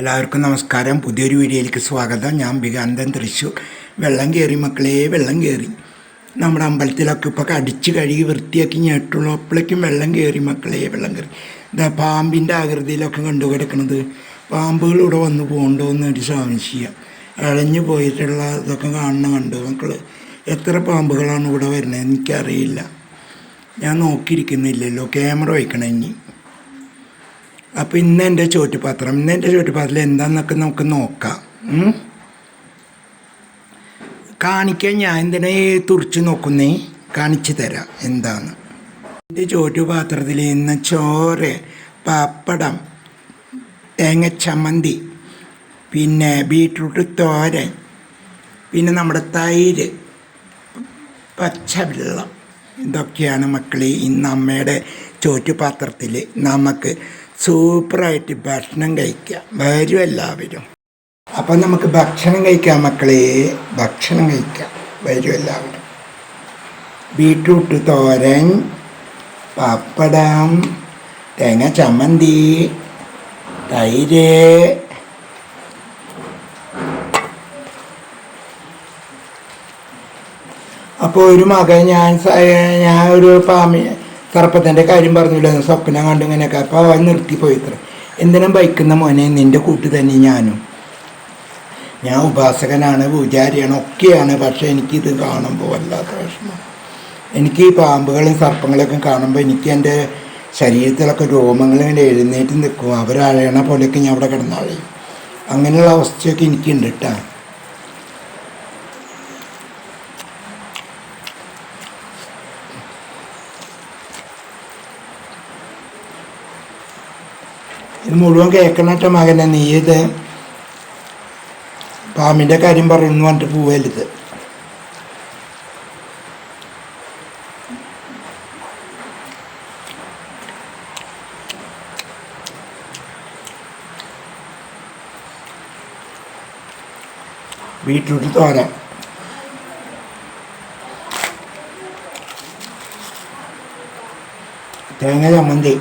എല്ലാവർക്കും നമസ്കാരം. പുതിയൊരു വീഡിയോയിലേക്ക് സ്വാഗതം. ഞാൻ ബികാന്തൻ തൃശ്ശൂർ. വെള്ളം കയറി മക്കളെ വെള്ളം കയറി നമ്മുടെ അമ്പലത്തിലൊക്കെ ഇപ്പോൾ അടിച്ച് കഴുകി വൃത്തിയാക്കി ഞെട്ടുള്ളപ്പോഴേക്കും വെള്ളം കയറി മക്കളെ വെള്ളം കയറി ഇതാ പാമ്പിന്റെ ആകൃതിയിലൊക്കെ കണ്ടു കിടക്കുന്നത് പാമ്പുകൾ ഇവിടെ വന്ന് പോകണ്ടോ എന്ന് ഒരു സംശയം. അഴഞ്ഞു പോയിട്ടുള്ള ഇതൊക്കെ കാണുന്ന കണ്ടു മക്കൾ എത്ര പാമ്പുകളാണ് ഇവിടെ വരുന്നത് എനിക്കറിയില്ല. ഞാൻ നോക്കിയിരിക്കുന്നില്ലല്ലോ. ക്യാമറ വയ്ക്കണം ഇനി. അപ്പോൾ ഇന്ന് എന്റെ ചോറ്റുപാത്രം ഇന്ന് എന്റെ ചോറ്റുപാത്രം എന്താണെന്നൊക്കെ നമുക്ക് നോക്കാം? കാണിക്കാൻ ഞാൻ എന്തിനാ തുറച്ച് നോക്കുന്നേ? കാണിച്ചു തരാം എന്താണ്. എന്റെ ചോറ്റുപാത്രത്തിൽ ഇന്ന് ചോറ് പപ്പടം തേങ്ങ ചമ്മന്തി പിന്നെ ബീട്രൂട്ട് തോരൻ പിന്നെ നമ്മുടെ തൈര് പച്ചവെള്ളം. ഇതൊക്കെയാണ് മക്കളെ ഇന്ന് അമ്മയുടെ ചോറ്റുപാത്രത്തിൽ നമുക്ക് സൂപ്പറായിട്ട് ഭക്ഷണം കഴിക്കാം വരും എല്ലാവരും. അപ്പം നമുക്ക് ഭക്ഷണം കഴിക്കാം മക്കളെ. ഭക്ഷണം കഴിക്കാം. വരും എല്ലാവരും. ബീട്രൂട്ട് തോരൻ പപ്പടം തേങ്ങ ചമ്മന്തി തൈര്. അപ്പോൾ ഒരു മകൻ ഞാൻ ഞാൻ ഒരു പാമ്പി സർപ്പത്തിന്റെ കാര്യം പറഞ്ഞില്ല? സ്വപ്നം കണ്ടു ഇങ്ങനെയൊക്കെ. അപ്പോൾ അവൻ നിർത്തിപ്പോയി ഇത്ര. എന്തിനും ബൈക്കുന്ന മോനെ? നിന്റെ കൂട്ട് തന്നെ ഞാനും. ഞാൻ ഉപാസകനാണ് പൂജാരിയാണ് ഒക്കെയാണ്. പക്ഷേ എനിക്കിത് കാണുമ്പോൾ വല്ലാത്ത വിഷമം. എനിക്ക് ഈ പാമ്പുകളും സർപ്പങ്ങളൊക്കെ കാണുമ്പോൾ എനിക്ക് എന്റെ ശരീരത്തിലൊക്കെ രോമങ്ങൾ ഇങ്ങനെ എഴുന്നേറ്റ് നിൽക്കും. അവരഴയണ പോലെയൊക്കെ ഞാൻ അവിടെ കിടന്നഴയും അങ്ങനെയുള്ള അവസ്ഥയൊക്കെ എനിക്കുണ്ട് കേട്ടോ ഇത് മുഴുവൻ കേൾക്കണട്ട മകനെ നീ ഇത് പാമ്പിന്റെ കാര്യം പറയുന്നു പറഞ്ഞിട്ട് പോവരുത് ബീട്രൂട്ട് തോരൻ. തേങ്ങ ചമ്മന്തി.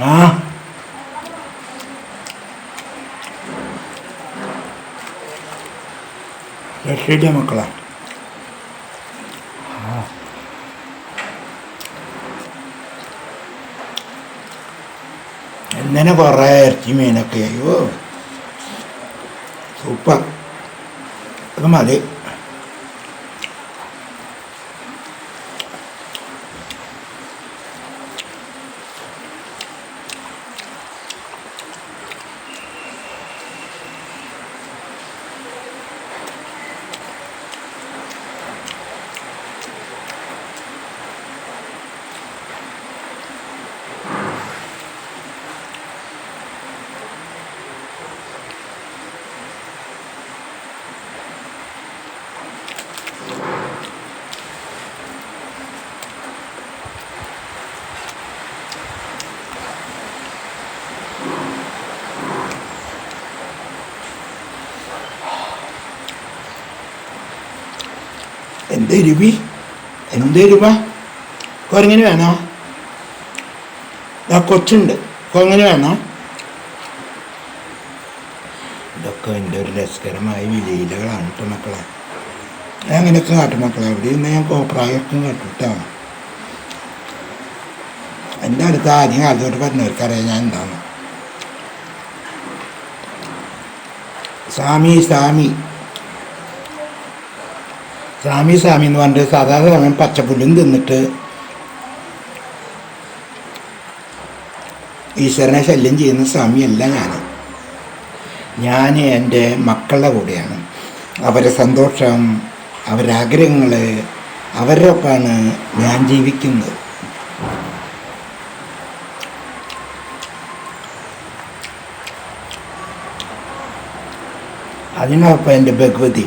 ആ? രക്ഷയില്ല മക്കളെ. ഇങ്ങനെ കുറേ ഇറച്ചി മീനൊക്കെ അയ്യോ. സൂപ്പർ. അത് മതി. എന്ത് എരിവ കുരങ്ങിന് വേണോ? കൊച്ചുണ്ട്. കുരങ്ങനെ വേണോ? ഇതൊക്കെ എന്റെ ഒരു രസകരമായ വിലയിലകളാണ് കേട്ടോ മക്കളെ. ഞാൻ അങ്ങനെയൊക്കെ കാട്ടും മക്കളെ. അവിടെ നിന്ന് ഞാൻ കോപ്രായൊക്കെ കാട്ടുട്ടോ എന്റെ അടുത്ത് ആദ്യം കാലത്തോട്ട് പറഞ്ഞവർക്കറിയാം ഞാൻ എന്താണ്. സ്വാമി സ്വാമി. സ്വാമി സ്വാമി എന്ന് പറഞ്ഞിട്ട് സാധാരണ സമയം പച്ചപ്പുല്ലും തിന്നിട്ട് ഈശ്വരനെ ശല്യം ചെയ്യുന്ന സ്വാമിയല്ല ഞാൻ ഞാൻ എന്റെ മക്കളുടെ കൂടെയാണ്. അവരെ സന്തോഷം അവരുടെ ആഗ്രഹങ്ങൾ അവരുടെ ഒപ്പമാണ് ഞാൻ ജീവിക്കുന്നത്. അതിനൊപ്പം എന്റെ ഭഗവതി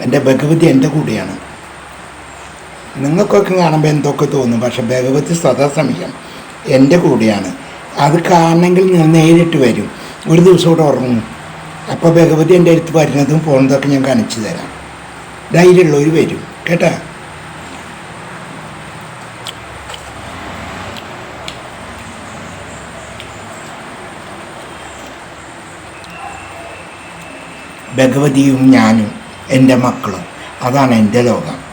എന്റെ ഭഗവതി എന്റെ കൂടെയാണ്. നിങ്ങൾക്കൊക്കെ കാണുമ്പോൾ എന്തൊക്കെ തോന്നും? പക്ഷെ ഭഗവതി സദാസമയം എന്റെ കൂടെയാണ്. അത് കാണണമെങ്കിൽ നേരിട്ട് വരും. ഒരു ദിവസം കൂടെ ഉറങ്ങും. അപ്പോൾ ഭഗവതി എന്റെ അടുത്ത് വരുന്നതും പോകുന്നതൊക്കെ ഞാൻ കാണിച്ചു തരാം. ധൈര്യമുള്ളവർ വരും. കേട്ടാ? ഭഗവതിയും ഞാനും എന്റെ മക്കളും. അതാണ് എന്റെ ലോകം.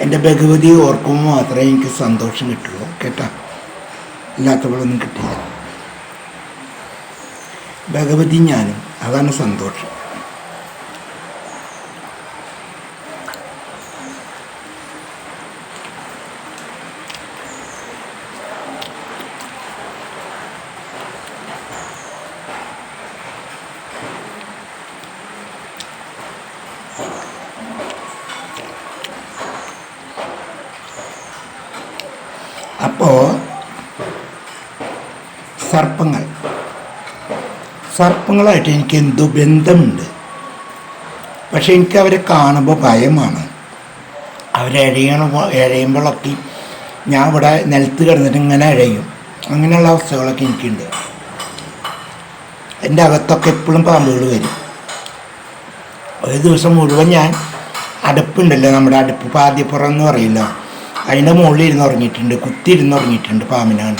എന്റെ ഭഗവതി ഓർക്കുമ്പോൾ മാത്രമേ എനിക്ക് സന്തോഷം കിട്ടുള്ളൂ. കേട്ടാ? ഇല്ലാത്തവളൊന്നും കിട്ടില്ല ഭഗവതി ജ്ഞാനം അതാണ് സന്തോഷം. അപ്പോൾ സർപ്പങ്ങൾ. സർപ്പങ്ങളായിട്ട് എനിക്ക് എന്തോ ബന്ധമുണ്ട്. പക്ഷെ എനിക്ക് അവരെ കാണുമ്പോൾ ഭയമാണ്. അവരെഴയണ എഴയുമ്പോഴൊക്കെ ഞാൻ ഇവിടെ നിലത്ത് കിടന്നിട്ട് ഇങ്ങനെ എഴയും അങ്ങനെയുള്ള അവസ്ഥകളൊക്കെ എനിക്കുണ്ട്. എന്റെ അകത്തൊക്കെ എപ്പോഴും പാമ്പുകൾ വരും. ഒരു ദിവസം മുഴുവൻ ഞാൻ അടുപ്പുണ്ടല്ലോ നമ്മുടെ അടുപ്പ് പാദ്യപ്പുറം എന്ന് പറയില്ല. അതിന്റെ മുകളിൽ ഇരുന്ന് ഉറങ്ങിയിട്ടുണ്ട് കുത്തി ഇരുന്ന് ഉറങ്ങിയിട്ടുണ്ട് പാമ്പിനാണ്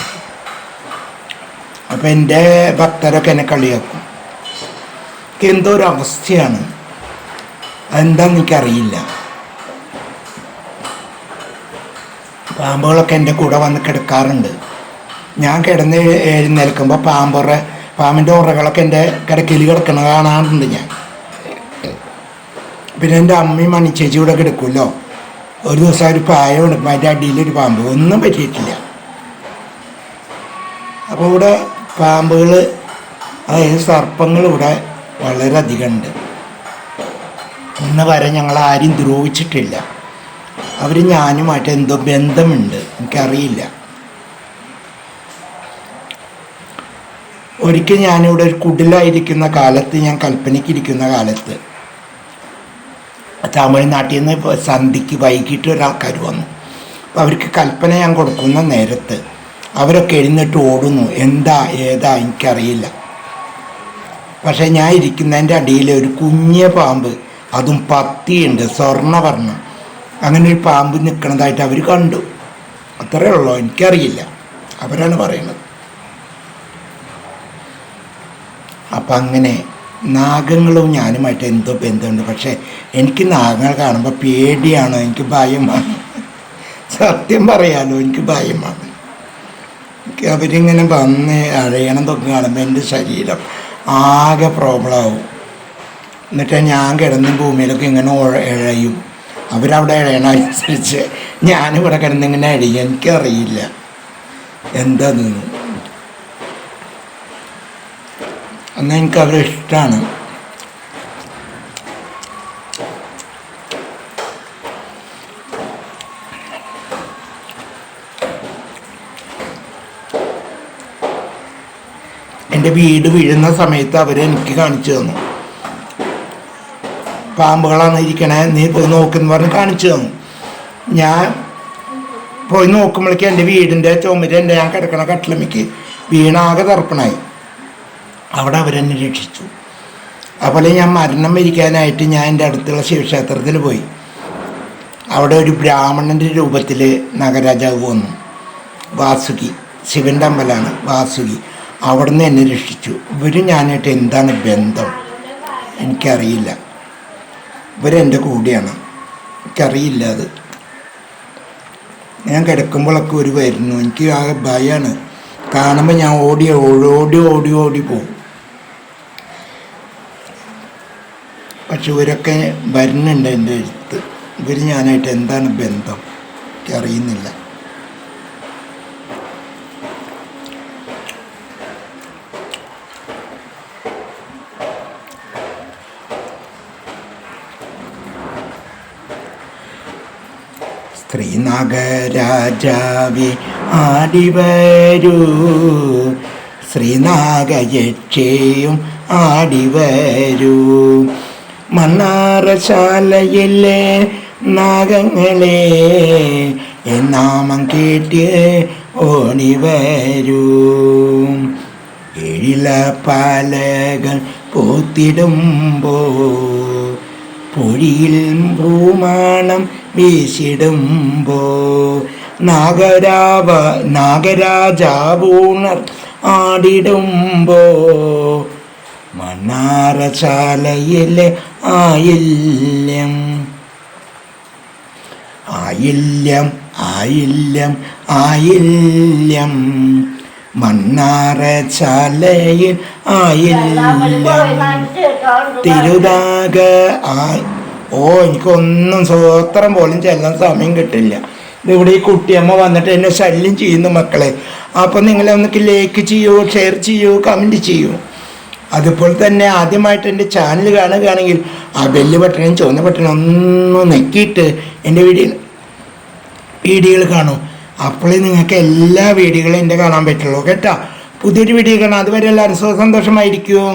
അപ്പം എന്റെ ഭക്തരൊക്കെ എന്നെ കളിയാക്കും എന്തോ ഒരു അവസ്ഥയാണ്. അതെന്താന്ന് എനിക്കറിയില്ല. പാമ്പുകളൊക്കെ എന്റെ കൂടെ വന്ന് കിടക്കാറുണ്ട്. ഞാൻ കിടന്ന് എഴുന്നേൽക്കുമ്പോൾ പാമ്പുറ പാമ്പിന്റെ ഉറകളൊക്കെ എന്റെ കിടക്കയിൽ കിടക്കണ കാണാറുണ്ട് ഞാൻ. പിന്നെ എന്റെ അമ്മയും മണിച്ചേച്ചി കൂടെ കിടക്കുമല്ലോ. ഒരു ദിവസം ഒരു പായ കൊടുക്കുമ്പോൾ അതിന്റെ അടിയിലൊരു പാമ്പ്. ഒന്നും പറ്റിയിട്ടില്ല. അപ്പോൾ ഇവിടെ പാമ്പുകൾ അതായത് സർപ്പങ്ങൾ ഇവിടെ വളരെയധികം ഉണ്ട് ഇന്ന് വരെ ഞങ്ങൾ ആരും ദ്രോഹിച്ചിട്ടില്ല. അവർ ഞാനുമായിട്ട് എന്തോ ബന്ധമുണ്ട് എനിക്കറിയില്ല. ഒരിക്കൽ ഞാനിവിടെ ഒരു കുടിലായിരിക്കുന്ന കാലത്ത് ഞാൻ കൽപ്പനയ്ക്കിരിക്കുന്ന കാലത്ത് തമിഴ്നാട്ടിൽ നിന്ന് സന്ധിക്ക് വൈകിട്ട് ഒരാൾക്കാർ വന്നു. അപ്പോൾ അവർക്ക് കൽപ്പന ഞാൻ കൊടുക്കുന്ന നേരത്ത് അവരൊക്കെ എഴുന്നേറ്റ് ഓടുന്നു. എന്താ ഏതാ എനിക്കറിയില്ല. പക്ഷെ ഞാൻ ഇരിക്കുന്നതിന്റെ അടിയിൽ ഒരു കുഞ്ഞ പാമ്പ്. അതും പത്തിയുണ്ട് സ്വർണവർണം. അങ്ങനെ ഒരു പാമ്പ് നിൽക്കുന്നതായിട്ട് അവർ കണ്ടു. അത്രയേ ഉള്ളൂ എനിക്കറിയില്ല. അവരാണ് പറയുന്നത്. അപ്പം അങ്ങനെ നാഗങ്ങളും ഞാനുമായിട്ട് എന്തോ ബന്ധമുണ്ട്. പക്ഷേ എനിക്ക് നാഗങ്ങൾ കാണുമ്പോൾ പേടിയാണ്? എനിക്ക് ഭയമാണ്. സത്യം പറയാലോ എനിക്ക് ഭയമാണ്. അവരിങ്ങനെ വന്ന് അഴയണം കാണുമ്പോൾ എന്റെ ശരീരം ആകെ പ്രോബ്ലം ആവും. എന്നിട്ട് ഞാൻ കിടന്ന് ഭൂമിയിലൊക്കെ ഇങ്ങനെ ഇഴയും. അവരവിടെ ഇഴയണ അനുസരിച്ച് ഞാനിവിടെ കിടന്നിങ്ങനെ അഴിയും എനിക്കറിയില്ല. എന്താ നിന്നും എന്നാൽ എനിക്ക് ഇഷ്ടമാണ് എന്റെ വീട് വീഴുന്ന സമയത്ത് അവർ എനിക്ക് കാണിച്ചു തന്നു. പാമ്പുകളാണ് ഇരിക്കണേ നീ പോയി നോക്കുന്ന പറഞ്ഞ് കാണിച്ചു തന്നു. ഞാൻ പോയി നോക്കുമ്പോഴേക്കും എന്റെ വീടിന്റെ ചുമര് എന്റെ ഞാൻ കിടക്കണ കട്ടിലമ്മയ്ക്ക് വീണാകെ തർപ്പണായി. അവിടെ അവരെന്നെ രക്ഷിച്ചു. അതുപോലെ ഞാൻ മരണം വരിക്കാനായിട്ട് ഞാൻ എന്റെ അടുത്തുള്ള ശിവക്ഷേത്രത്തിൽ പോയി. അവിടെ ഒരു ബ്രാഹ്മണന്റെ രൂപത്തിൽ നഗരാജാവ് വന്നു. വാസുകി ശിവന്റെ അമ്പലമാണ് വാസുകി. അവിടുന്ന് എന്നെ രക്ഷിച്ചു. ഇവർ ഞാനായിട്ട് എന്താണ് ബന്ധം? എനിക്കറിയില്ല. ഇവരെന്റെ കൂടെയാണ്. എനിക്കറിയില്ല അത്. ഞാൻ കിടക്കുമ്പോഴൊക്കെ ഒരു വരുന്നു. എനിക്ക് ആ ഭയമാണ് കാണുമ്പോൾ ഞാൻ ഓടി ഓടി ഓടി ഓടി പോകും. പക്ഷെ ഇവരൊക്കെ വരുന്നുണ്ട് എന്റെ അടുത്ത്. ഇവർ ഞാനായിട്ട് എന്താണ് ബന്ധം? എനിക്കറിയുന്നില്ല. ശ്രീനാഗരാജാവെ ആടിവരൂ ശ്രീനാഗയക്ഷയും ആടിവരൂ മണ്ണാറശാലയിലെ നാഗങ്ങളെ എന്നാമം കേട്ട് ഓണിവരൂ എഴില പാലകൾ പോത്തിടുമ്പോ പൊഴിയിൽ ഭൂമാണം വീശിടുമ്പോ നാഗരാവ നാഗരാജാവൂണർ ആടിടുമ്പോ മണ്ണാറശാലയിലെ ആയില്യം. ആയില്യം ആയില്യം ആയില്യം. മണ്ണാറശാലയിൽ ആയില്യം. തിരുനാഗ ആ ഓ എനിക്കൊന്നും സ്വോത്രം പോലും ചെല്ലാൻ സമയം കിട്ടില്ല. ഇവിടെ ഈ കുട്ടിയമ്മ വന്നിട്ട് എന്നെ ശല്യം ചെയ്യുന്നു മക്കളെ. അപ്പം നിങ്ങളെ ലൈക്ക് ചെയ്യൂ ഷെയർ ചെയ്യൂ കമന്റ് ചെയ്യൂ. അതുപോലെ തന്നെ ആദ്യമായിട്ട് എന്റെ ചാനൽ കാണുകയാണെങ്കിൽ ആ ബെല്ല് ബട്ടണും ചുവന്ന ബട്ടണും ഒന്ന് നെക്കിയിട്ട് എന്റെ വീഡിയോ വീഡിയോകൾ കാണൂ. അപ്പോഴേ നിങ്ങൾക്ക് എല്ലാ വീഡിയോകളും എന്റെ കാണാൻ പറ്റുള്ളൂ. കേട്ടോ? പുതിയൊരു വീഡിയോ കാണാം. അതുവരെ എല്ലാവരും സന്തോഷമായിരിക്കുമോ